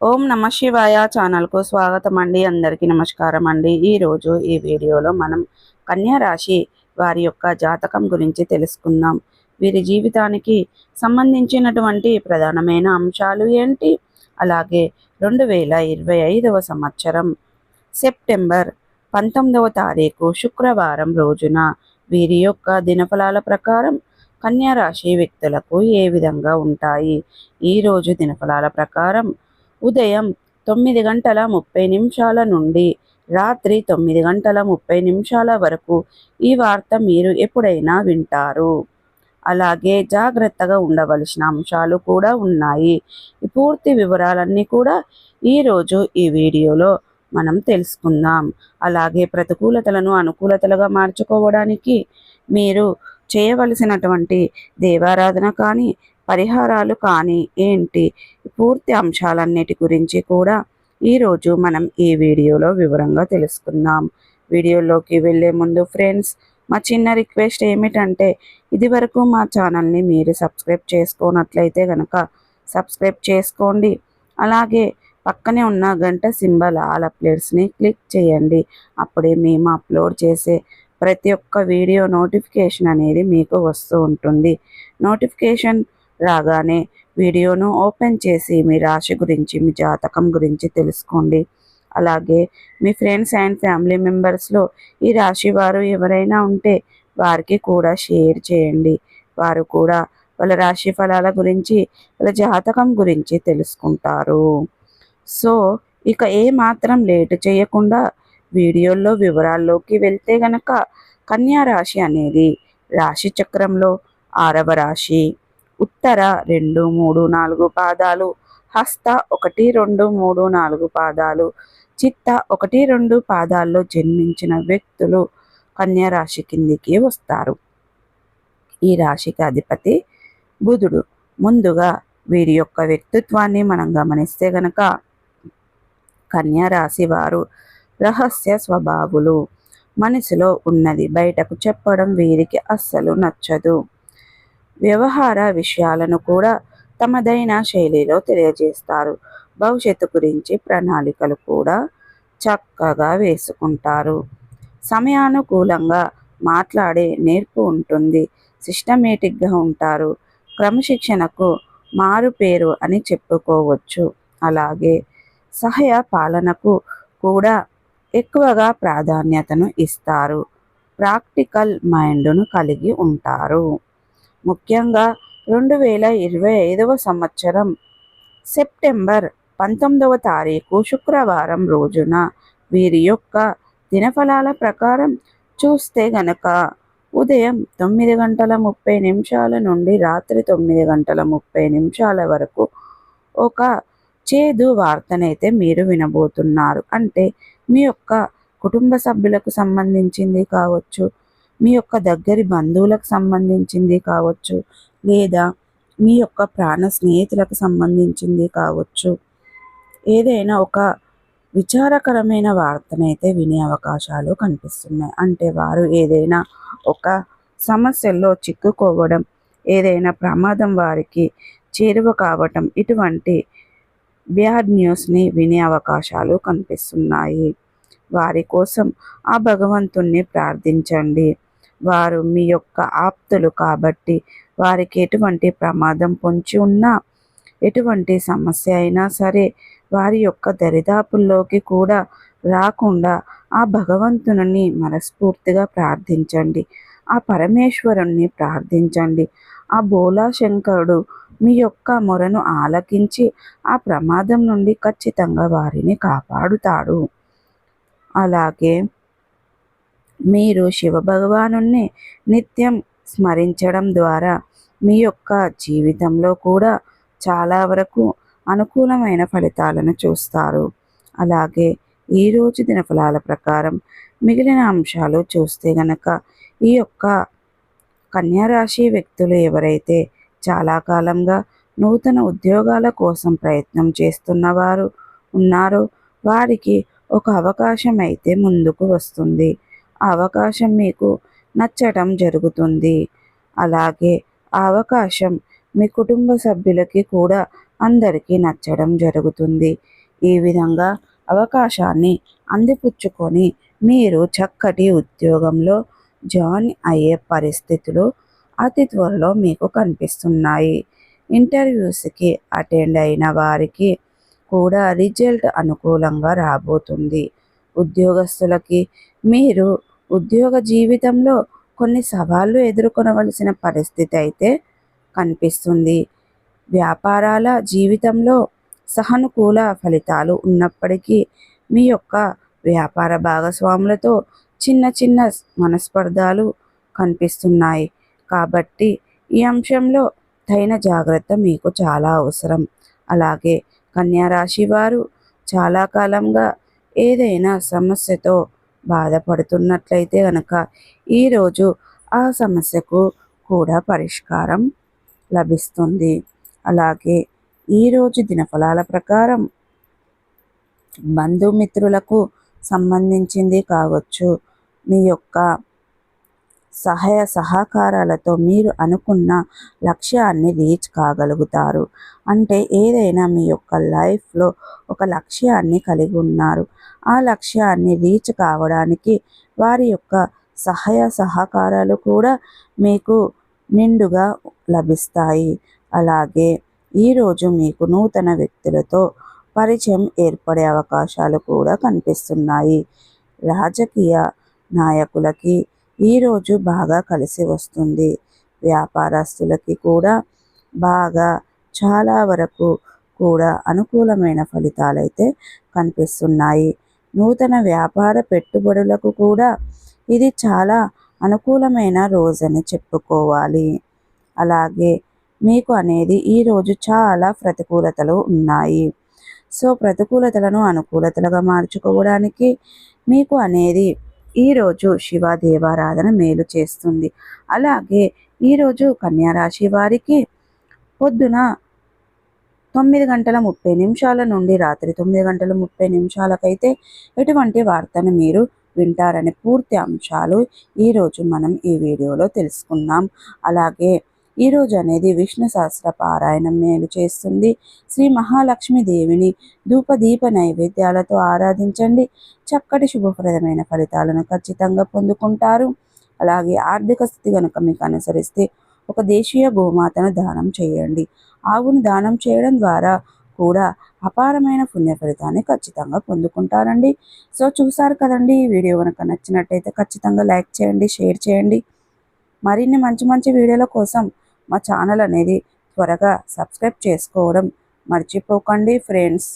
ఓం నమ శివాయ ఛానల్కు స్వాగతం అండి అందరికీ నమస్కారం అండి ఈరోజు ఈ వీడియోలో మనం కన్యా రాశి వారి యొక్క జాతకం గురించి తెలుసుకుందాం. వీరి జీవితానికి సంబంధించినటువంటి ప్రధానమైన అంశాలు ఏంటి? అలాగే రెండు వేల ఇరవై ఐదవ సంవత్సరం సెప్టెంబర్ పంతొమ్మిదవ తారీఖు శుక్రవారం రోజున వీరి యొక్క దినఫలాల ప్రకారం కన్యా రాశి వ్యక్తులకు ఏ విధంగా ఉంటాయి? ఈరోజు దినఫలాల ప్రకారం ఉదయం తొమ్మిది గంటల ముప్పై నిమిషాల నుండి రాత్రి తొమ్మిది గంటల ముప్పై నిమిషాల వరకు ఈ వార్త మీరు ఎప్పుడైనా వింటారు. అలాగే జాగ్రత్తగా ఉండవలసిన అంశాలు కూడా ఉన్నాయి. ఈ పూర్తి వివరాలన్నీ కూడా ఈరోజు ఈ వీడియోలో మనం తెలుసుకుందాం. అలాగే ప్రతికూలతలను అనుకూలతలుగా మార్చుకోవడానికి మీరు చేయవలసినటువంటి దేవారాధన కానీ పరిహారాలు కానీ ఏంటి? పూర్తి అంశాలన్నిటి గురించి కూడా ఈరోజు మనం ఈ వీడియోలో వివరంగా తెలుసుకుందాం. వీడియోలోకి వెళ్ళే ముందు ఫ్రెండ్స్ మా చిన్న రిక్వెస్ట్ ఏమిటంటే ఇదివరకు మా ఛానల్ని మీరు సబ్స్క్రైబ్ చేసుకోనట్లయితే కనుక సబ్స్క్రైబ్ చేసుకోండి. అలాగే పక్కనే ఉన్న గంట సింబల్ ఆల్ అప్డేట్స్ని క్లిక్ చేయండి. అప్పుడే మేము అప్లోడ్ చేసే ప్రతి ఒక్క వీడియో నోటిఫికేషన్ అనేది మీకు వస్తూ ఉంటుంది. నోటిఫికేషన్ రాగానే వీడియోను ఓపెన్ చేసి మీ రాశి గురించి మీ జాతకం గురించి తెలుసుకోండి. అలాగే మీ ఫ్రెండ్స్ అండ్ ఫ్యామిలీ మెంబర్స్లో ఈ రాశి వారు ఎవరైనా ఉంటే వారికి కూడా షేర్ చేయండి. వారు కూడా వాళ్ళ రాశి ఫలాల గురించి వాళ్ళ జాతకం గురించి తెలుసుకుంటారు. సో ఇక ఏ మాత్రం లేటు చేయకుండా వీడియోల్లో వివరాల్లోకి వెళ్తే గనక కన్యా రాశి అనేది రాశి చక్రంలో ఆరవ రాశి. ఉత్తర రెండు మూడు నాలుగు పాదాలు హస్త ఒకటి రెండు మూడు నాలుగు పాదాలు చిత్త ఒకటి రెండు పాదాల్లో జన్మించిన వ్యక్తులు కన్యా రాశి కిందికి వస్తారు. ఈ రాశికి అధిపతి బుధుడు. ముందుగా వీరి యొక్క వ్యక్తిత్వాన్ని మనం గమనిస్తే గనక కన్యా రాశి వారు రహస్య స్వభావులు. మనసులో ఉన్నది బయటకు చెప్పడం వీరికి అస్సలు నచ్చదు. వ్యవహార విషయాలను కూడా తమదైన శైలిలో తెలియజేస్తారు. భవిష్యత్తు గురించి ప్రణాళికలు కూడా చక్కగా వేసుకుంటారు. సమయానుకూలంగా మాట్లాడే నేర్పు ఉంటుంది. సిస్టమేటిక్గా ఉంటారు. క్రమశిక్షణకు మారు పేరు అని చెప్పుకోవచ్చు. అలాగే సహాయ పాలనకు కూడా ఎక్కువగా ప్రాధాన్యతను ఇస్తారు. ప్రాక్టికల్ మైండ్ను కలిగి ఉంటారు. ముఖ్యంగా రెండు వేల ఇరవై ఐదవ సంవత్సరం సెప్టెంబర్ పంతొమ్మిదవ తారీఖు శుక్రవారం రోజున వీరి యొక్క దినఫలాల ప్రకారం చూస్తే గనక ఉదయం తొమ్మిది గంటల ముప్పై నిమిషాల నుండి రాత్రి తొమ్మిది గంటల ముప్పై నిమిషాల వరకు ఒక చేదు వార్తనైతే మీరు వినబోతున్నారు. అంటే మీ యొక్క కుటుంబ సభ్యులకు సంబంధించింది కావచ్చు మీ యొక్క దగ్గరి బంధువులకు సంబంధించింది కావచ్చు లేదా మీ యొక్క ప్రాణ స్నేహితులకు సంబంధించింది కావచ్చు. ఏదైనా ఒక విచారకరమైన వార్తనైతే వినే అవకాశాలు కనిపిస్తున్నాయి. అంటే వారు ఏదైనా ఒక సమస్యల్లో చిక్కుకోవడం ఏదైనా ప్రమాదం వారికి చేరువ కావటం ఇటువంటి బ్యాడ్ న్యూస్ని వినే అవకాశాలు కనిపిస్తున్నాయి. వారి కోసం ఆ భగవంతుణ్ణి ప్రార్థించండి. వారు మీ యొక్క ఆప్తులు కాబట్టి వారికి ఎటువంటి ప్రమాదం పొంచి ఉన్నా ఎటువంటి సమస్య అయినా సరే వారి యొక్క దరిదాపుల్లోకి కూడా రాకుండా ఆ భగవంతుని మనస్ఫూర్తిగా ప్రార్థించండి. ఆ పరమేశ్వరుణ్ణి ప్రార్థించండి. ఆ బోలా శంకరుడు మీ యొక్క మొరను ఆలకించి ఆ ప్రమాదం నుండి ఖచ్చితంగా వారిని కాపాడుతాడు. అలాగే మీరు శివభగవాను నిత్యం స్మరించడం ద్వారా మీ యొక్క జీవితంలో కూడా చాలా వరకు అనుకూలమైన ఫలితాలను చూస్తారు. అలాగే ఈరోజు దినఫలాల ప్రకారం మిగిలిన అంశాలు చూస్తే గనక ఈ యొక్క కన్యారాశి వ్యక్తులు ఎవరైతే చాలా కాలంగా నూతన ఉద్యోగాల కోసం ప్రయత్నం చేస్తున్నవారు ఉన్నారో వారికి ఒక అవకాశం అయితే ముందుకు వస్తుంది. ఆ అవకాశం మీకు నచ్చటం జరుగుతుంది. అలాగే ఆ అవకాశం మీ కుటుంబ సభ్యులకి కూడా అందరికీ నచ్చడం జరుగుతుంది. ఈ విధంగా అవకాశాన్ని అందిపుచ్చుకొని మీరు చక్కటి ఉద్యోగంలో జాయిన్ అయ్యే పరిస్థితులు అతి త్వరలో మీకు కనిపిస్తున్నాయి. ఇంటర్వ్యూస్కి అటెండ్ అయిన వారికి కూడా రిజల్ట్ అనుకూలంగా రాబోతుంది. ఉద్యోగస్తులకి మీరు ఉద్యోగ జీవితంలో కొన్ని సవాళ్ళు ఎదుర్కొనవలసిన పరిస్థితి అయితే కనిపిస్తుంది. వ్యాపారాల జీవితంలో సహనుకూల ఫలితాలు ఉన్నప్పటికీ మీ యొక్క వ్యాపార భాగస్వాములతో చిన్న చిన్న మనస్పర్ధాలు కనిపిస్తున్నాయి. కాబట్టి ఈ అంశంలో తగిన జాగ్రత్త మీకు చాలా అవసరం. అలాగే కన్యారాశి వారు చాలా కాలంగా ఏదైనా సమస్యతో బాధపడుతున్నట్లయితే కనుక ఈరోజు ఆ సమస్యకు కూడా పరిష్కారం లభిస్తుంది. అలాగే ఈరోజు దినఫలాల ప్రకారం బంధుమిత్రులకు సంబంధించింది కావచ్చు. మీ యొక్క సహాయ సహకారాలతో మీరు అనుకున్న లక్ష్యాన్ని రీచ్ కాగలుగుతారు అంటే ఏదైనా మీ యొక్క లైఫ్లో ఒక లక్ష్యాన్ని కలిగి ఉన్నారు. ఆ లక్ష్యాన్ని రీచ్ కావడానికి వారి యొక్క సహాయ సహకారాలు కూడా మీకు నిండుగా లభిస్తాయి. అలాగే ఈరోజు మీకు నూతన వ్యక్తులతో పరిచయం ఏర్పడే అవకాశాలు కూడా కనిపిస్తున్నాయి. రాజకీయ నాయకులకి ఈరోజు బాగా కలిసి వస్తుంది. వ్యాపారస్తులకి కూడా బాగా చాలా వరకు కూడా అనుకూలమైన ఫలితాలు అయితే కనిపిస్తున్నాయి. నూతన వ్యాపార పెట్టుబడులకు కూడా ఇది చాలా అనుకూలమైన రోజని చెప్పుకోవాలి. అలాగే మీకు అనేది ఈరోజు చాలా ప్రతికూలతలు ఉన్నాయి. సో ప్రతికూలతలను అనుకూలతలుగా మార్చుకోవడానికి మీకు అనేది ఈరోజు శివ దేవారాధన మేలు చేస్తుంది. అలాగే ఈరోజు కన్యారాశి వారికి పొద్దున తొమ్మిది గంటల ముప్పై నిమిషాల నుండి రాత్రి తొమ్మిది గంటల ముప్పై నిమిషాలకైతే ఎటువంటి వార్తను మీరు వింటారనే పూర్తి అంశాలు ఈరోజు మనం ఈ వీడియోలో తెలుసుకున్నాం అలాగే ఈరోజు అనేది విష్ణు సహస్ర పారాయణం మేలు చేస్తుంది. శ్రీ మహాలక్ష్మి దేవిని ధూపదీప నైవేద్యాలతో ఆరాధించండి. చక్కటి శుభప్రదమైన ఫలితాలను ఖచ్చితంగా పొందుకుంటారు. అలాగే ఆర్థిక స్థితి కనుక మీకు అనుసరిస్తే ఒక దేశీయ గోమాతను దానం చేయండి. ఆవును దానం చేయడం ద్వారా కూడా అపారమైన పుణ్య ఫలితాన్ని ఖచ్చితంగా పొందుకుంటారండి. సో చూసారు కదండి ఈ వీడియో కనుక నచ్చినట్టయితే ఖచ్చితంగా లైక్ చేయండి షేర్ చేయండి. మరిన్ని మంచి మంచి వీడియోల కోసం మా ఛానల్ అనేది త్వరగా సబ్స్క్రైబ్ చేసుకోవడం మర్చిపోకండి ఫ్రెండ్స్.